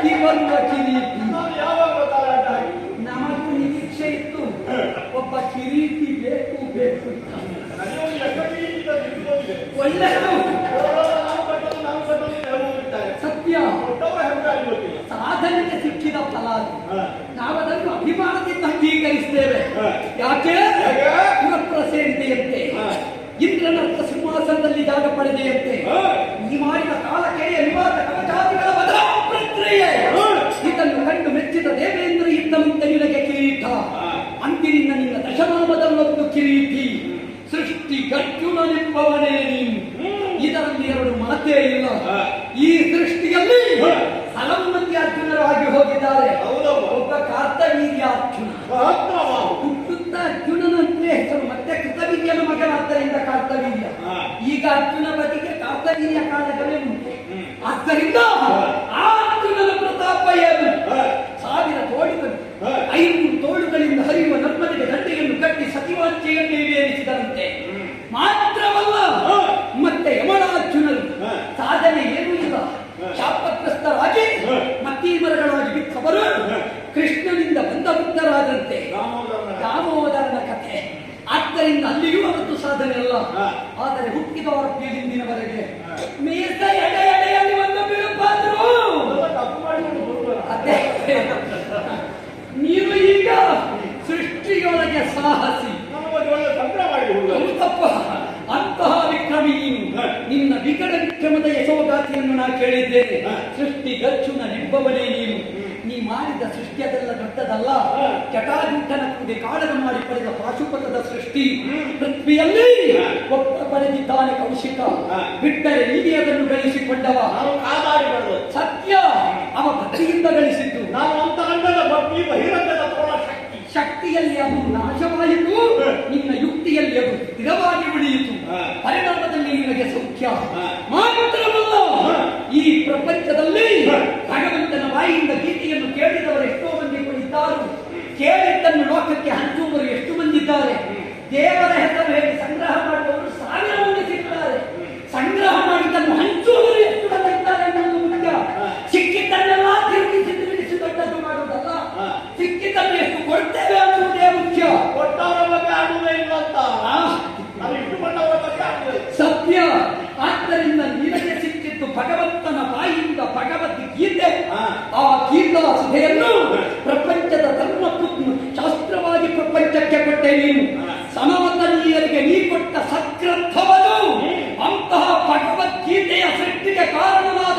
ಅಕ್ಕಿ ಬಂದ ಕಿರೀಟಿ ನಮಗೂ ನಿರೀಕ್ಷೆ ಇತ್ತು. ಒಬ್ಬ ಕಿರೀಟಿ ಬೇಕು ಬೇಕು. ಒಳ್ಳೆಯದು. ಸತ್ಯ. ಸಾಧನೆಗೆ ಸಿಕ್ಕಿದ ಫಲ ನಾವದನ್ನು ಅಭಿಮಾನದಿಂದ ಅಂಗೀಕರಿಸ್ತೇವೆ. ಯಾಕೆ? ಪುರಪ್ರಸೇನತೆಯಂತೆ ಇಂದ್ರನ ಸಿಂಹಾಸನದಲ್ಲಿ ಜಾಗ ಪಡೆದೆಯಂತೆ. ಈ ಸೃಷ್ಟಿಯಲ್ಲಿ. ಹಲವು ಮಂದಿ ಅರ್ಜುನರಾಗಿ ಹೋಗಿದ್ದಾರೆ ಹೌದವ್ವ. ಒಬ್ಬ ಕಾರ್ತವೀರ್ಯ ಅರ್ಜುನ ಹುಟ್ಟುತ್ತ ಅರ್ಜುನನಂತೆ ಹೆಸರು ಮತ್ತೆ ಕೃತವೀರ್ಯನ ಮಗನಾದ್ದರಿಂದ ಕಾರ್ತವೀರ್ಯ. ಈಗ ಅರ್ಜುನ ಬದಿಗೆ ಕಾರ್ತವೀರ್ಯ ಕಾಲಗಳೇ ಉಂಟು. ಆದ್ದರಿಂದ ಆ ಅರ್ಜುನನ ಪ್ರತಾಪ ಏನು. ಸಾವಿರ ತೋಳುಗಳು. ಐನೂರು ತೋಳುಗಳಿಂದ ಹರಿಯುವ ನರ್ಮದಿಗೆ ದಂಡೆಯನ್ನು ಕಟ್ಟಿ ಸತಿವಾಂಚೆಯನ್ನು ಈಡೇರಿಸಿದಂತೆ ಮಾತ್ರವಲ್ಲ ಮತ್ತೆ ಯಮಳಾರ್ಜುನರು ಹಾ. ಸಾಧನೆ ಏನೂ ಇಲ್ಲ. ಶಾಪಗ್ರಸ್ತರಾಗಿ. ಮತ್ತೀಮರಗಳಾಗಿ ಬಿತ್ತವರು ಕೃಷ್ಣನಿಂದ ಬಂದ ಬುದ್ಧರಾದಂತೆ ರಾಮೋದರನ ದಾಮೋದರನ ಕಥೆ. ಆದ್ದರಿಂದ ಅಲ್ಲಿಯೂ ಅವತ್ತು ಸಾಧನೆ ಅಲ್ಲ. ಆದರೆ ಹುಟ್ಟಿದವರ. ಮೀಸ ಎಡೆ ಎಡೆಯಲ್ಲಿ ಒಂದು ಅದೇ. ನೀನು ಈಗ ಸೃಷ್ಟಿಯೊಳಗೆ ಸಾಹಸಿ ನಮ್ಮ ಬಗ್ಗೆ ಒಳ್ಳೆ ತಂತ್ರ ಮಾಡಿ ಹೋಗುವ ಹೌದಪ್ಪ ಅಂತಹ ವಿಕ್ರಮಿ ನೀನು ಹಾ. ನಿನ್ನ ವಿಕಟ ವಿಕ್ರಮದ ಯಶೋಗಾತಿಯನ್ನು ನಾ ಕೇಳಿದ್ದೇನೆ. ಸೃಷ್ಟಿ ಗಚ್ಚುನ ನಿಬ್ಬವನೇ ನೀನು. ನೀ ಮಾಡಿದ ಸೃಷ್ಟಿ ಅದೆಲ್ಲ ದೊಡ್ಡದಲ್ಲ. ಹಾ. ಜಟಾಜೂಟನ ಕೂಡಿ ಕಾಳಗ ಮಾಡಿ ಪಡೆದ ಪಾಶುಪತದ ಸೃಷ್ಟಿ. ಪೃಥ್ವಿಯಲ್ಲೇ. ಒಬ್ಬ ಪಡೆದಿದ್ದಾನೆ ಕೌಶಿಕ. ಬಿಟ್ಟರೆ ನೀನೇ ಅದನ್ನು ಗಳಿಸಿಕೊಂಡವ. ನಾವು ಸತ್ಯ. ಅವ ಭಕ್ತಿಯಿಂದ ಗಳಿಸಿದ್ದು. ನಾವು ಅಂತ ಅಂದದ ಭಕ್ತಿ ಬಹಿರಂಗದ ಶಕ್ತಿಯಲ್ಲಿ ಅದು ನಾಶವಾಯಿತು. ನಿನ್ನ ಯುಕ್ತಿಯಲ್ಲಿ ಅದು ಸ್ಥಿರವಾಗಿ ಉಳಿಯಿತು ಹಾ. ಪರಿಣಾಮದಲ್ಲಿ ನಿನಗೆ ಸೌಖ್ಯ ಹಾ. ಮಾತ್ರವಲ್ಲ ಹಾ. ಈ ಪ್ರಪಂಚದಲ್ಲಿ ಹಾ. ಭಗವಂತನ ಬಾಯಿಯಿಂದ ಗೀತೆಯನ್ನು ಕೇಳಿದವರು ಎಷ್ಟೋ ಮಂದಿ ಇದ್ದಾರೆ ಕೇಳಿದ್ದನ್ನು ಲೋಕಕ್ಕೆ ಹಂಚುವವರು ಎಷ್ಟು ಬಂದಿದ್ದಾರೆ ದೇವರ ಹೆಸರು ಹೇಳಿ ಸಂಗ್ರಹ ಮಾಡುವವರು ಸಾವಿರ ಮಂದಿ ಸಿಗ್ತಾರೆ ಸಂಗ್ರಹ ಮಾಡಿದ್ದನ್ನು ಹಂಚುವವರು ಎಷ್ಟು ಬಂದಿದ್ದಾರೆ ಅನ್ನೋದು ಮುಖ್ಯ. ಹಾ. ಸಿಕ್ಕಿದ್ದನ್ನೆಲ್ಲ ತಿರುಗಿಸಿ ತಿರುಗಿಸಿ ದೊಡ್ಡದು ಮಾಡುವುದಲ್ಲ. ಸಿಕ್ಕಿದ್ದನ್ನು ಎಷ್ಟು ಕೊಡ್ತೇವೆ ಅನ್ನುವುದೇ ಮುಖ್ಯ. ಕೊಟ್ಟವರ ಬಗ್ಗೆ ಇಲ್ಲ ಅಂತ. ಸತ್ಯ. ಆದ್ದರಿಂದ ನಿನಗೆ ಸಿಕ್ಕಿದ್ದು ಭಗವಂತನ ಬಾಯಿಯಿಂದ ಭಗವದ್ಗೀತೆ. ಗೀತೆ ಆ ಗೀತಾ ಸುಧೆಯನ್ನು ನೀನು ಸಮವತನೀಯರಿಗೆ ನೀ ಕೊಟ್ಟ ಸಕ್ರಥವನು ಅಂತಹ ಭಗವದ್ಗೀತೆಯ ಸೃಷ್ಟಿಗೆ ಕಾರಣವಾದ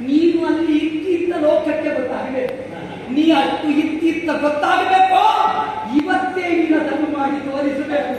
ನೀನು ಅಲ್ಲಿ ಇತ್ತಿತ್ತ ಲೋಕಕ್ಕೆ ಗೊತ್ತಾಗಬೇಕು ನೀ ಅಷ್ಟು ಇತ್ತಿತ್ತ ಗೊತ್ತಾಗಬೇಕು. ಇವತ್ತೇ ನೀನದನ್ನು ಮಾಡಿ ತೋರಿಸಬೇಕು.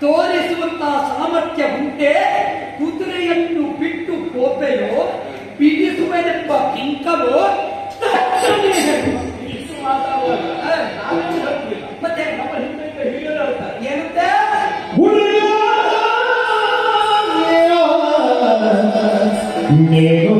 ತೋರಿಸುವಂತಹ ಸಾಮರ್ಥ್ಯ ಉಂಟೆ. ಕುದುರೆಯನ್ನು ಬಿಟ್ಟು ಕೋಪೆಯೋ ಬಿಡಿಸುವೆನೆಂಬ ಕಿಂಕವೋ. ಮತ್ತೆ ನಮ್ಮ ಹಿಂದೆ. ಏನಂತೆ ನೀನು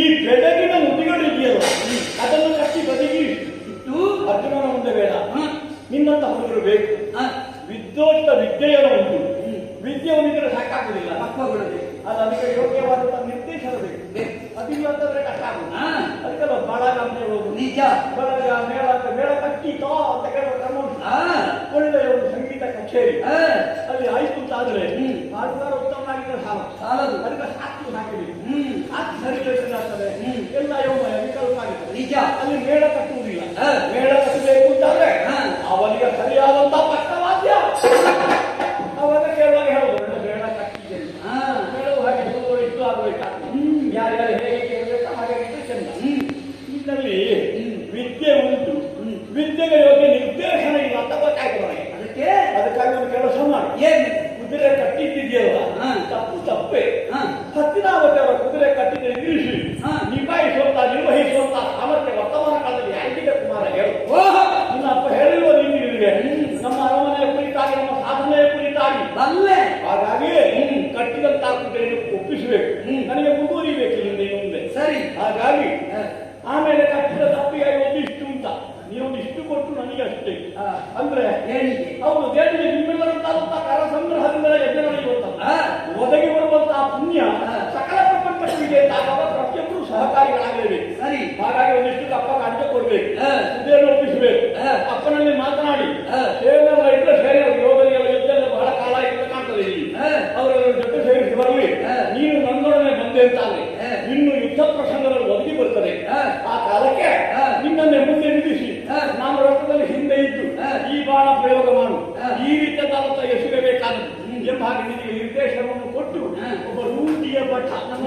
ಈ ಬೆಳಗಿನ ನುಡಿಗಳು ಇದೆಯಲ್ಲ ಅದನ್ನು ಕಟ್ಟಿ ಬದಿಗೆ ಇಟ್ಟು. ಅರ್ಜುನನ ಮುಂದೆ ಬೇಡ. ನಿನ್ನಂತ ಹುಡುಗರು ಬೇಕು. ವಿದ್ಯೋಚಿತ ವಿದ್ಯೆಯನ್ನು ಉಂಟು. ವಿದ್ಯೆ ಒಂದಿದ್ರೆ ಸಾಕಾಗುದಿಲ್ಲ ಮಕ್ಕಳು ಅದು ಅದಕ್ಕೆ ಯೋಗ್ಯವಾದಂತಹ ನಿರ್ದೇಶನ ಬೇಕು. ಅದಿಲ್ಲ ಅಂತಂದ್ರೆ ಕಷ್ಟ ಆಗುದು ಅದಕ್ಕೆಲ್ಲ ಬಳಗ ನಿಜ. ಬಳಗ ಮೇಳ ಅಂತ ಮೇಳ ಕಟ್ಟಿ ತೋ ಅಂತ ಕೇಳುವ ಕ್ರಮ ಒಳ್ಳೆಯ ಒಂದು ಸಂಗೀತ ಕಚೇರಿ. ಅಲ್ಲಿ ಆಯ್ತು ಅಂತ ಆದ್ರೆ ಆಟಗಾರ ಉತ್ತಮ ಆಗಿದ್ರೆ ಸಾಲ ಸಾಲದು. ಅದಕ್ಕೆ ಸಾಕು ಹಾಕಿದೆ ಸಾಕು ಸರಿ ಮೇಳ ಕಟ್ಟುವುದಿಲ್ಲ. ಮೇಳ ಕಟ್ಟಬೇಕು ಅಂತಂದ್ರೆ ಅವನಿಗೆ ಸರಿಯಾದಂತಹ ಹೇಳಿದೆ ಹೌದು ದೇಶದ ವಿಭಿನ್ನವಾದಂತಹ ಕರ ಸಂಗ್ರಹದಿಂದ ಯಜ್ಞ ನಡೆಯುವಂತಲ್ಲ ಒದಗಿ ಬರುವಂತಹ ಪುಣ್ಯ ಸಕಲ ಪ್ರಪಂಚಗಳಿಗೆ ತಾಗಾಗ ಪ್ರತಿಯೊಬ್ಬರು ಸಹಕಾರಿಗಳಾಗಲೇಬೇಕು. ಸರಿ. ಹಾಗಾಗಿ ಒಂದಿಷ್ಟು ಅಪ್ಪ ಕಾಣಿಕೆ ಕೊಡ್ಬೇಕು. ಸುದ್ದಿಯನ್ನು ಒಪ್ಪಿಸಬೇಕು. ಅಪ್ಪನಲ್ಲಿ ಮಾತನಾಡಿ. ಸೇವೆಲ್ಲ ಇದ್ರೆ ಸೇವೆ ಯೋಗರಿಗೆಲ್ಲ ಯುದ್ಧ ಬಹಳ ಕಾಲ ಇದ್ದ ಕಾಣ್ತದೆ ಇಲ್ಲಿ. ಅವರ ಜೊತೆ ಸೇರಿಸಿ ಬರಲಿ. ನೀನು ನನ್ನೊಡನೆ ಬಂದೆ ಅಂತಾರೆ ಇನ್ನು ಯುದ್ಧ ಪ್ರಸಂಗಗಳು ಒದಗಿ ಬರ್ತದೆ ಆ ಕಾಲಕ್ಕೆ ನಿನ್ನನ್ನೇ ಮುಂದೆ ನಿಲ್ಲಿಸಿ. ನಮ್ಮ ರಕ್ತದಲ್ಲಿ ಹಿಂದೆ ಇದ್ದು ಈ ಬಾಣ ಪ್ರಯೋಗ ಮಾಡು. ಈ ರೀತಿಯ ತಾಲೂಕ ಎಸಗಬೇಕಾದದ್ದು ಎಂಬ ಹಾಗೆ ನಿನಗೆ ನಿರ್ದೇಶನವನ್ನು ಕೊಟ್ಟು ಒಬ್ಬ ರೂಢಿಯ ಭಟ್ಟ ನಮ್ಮ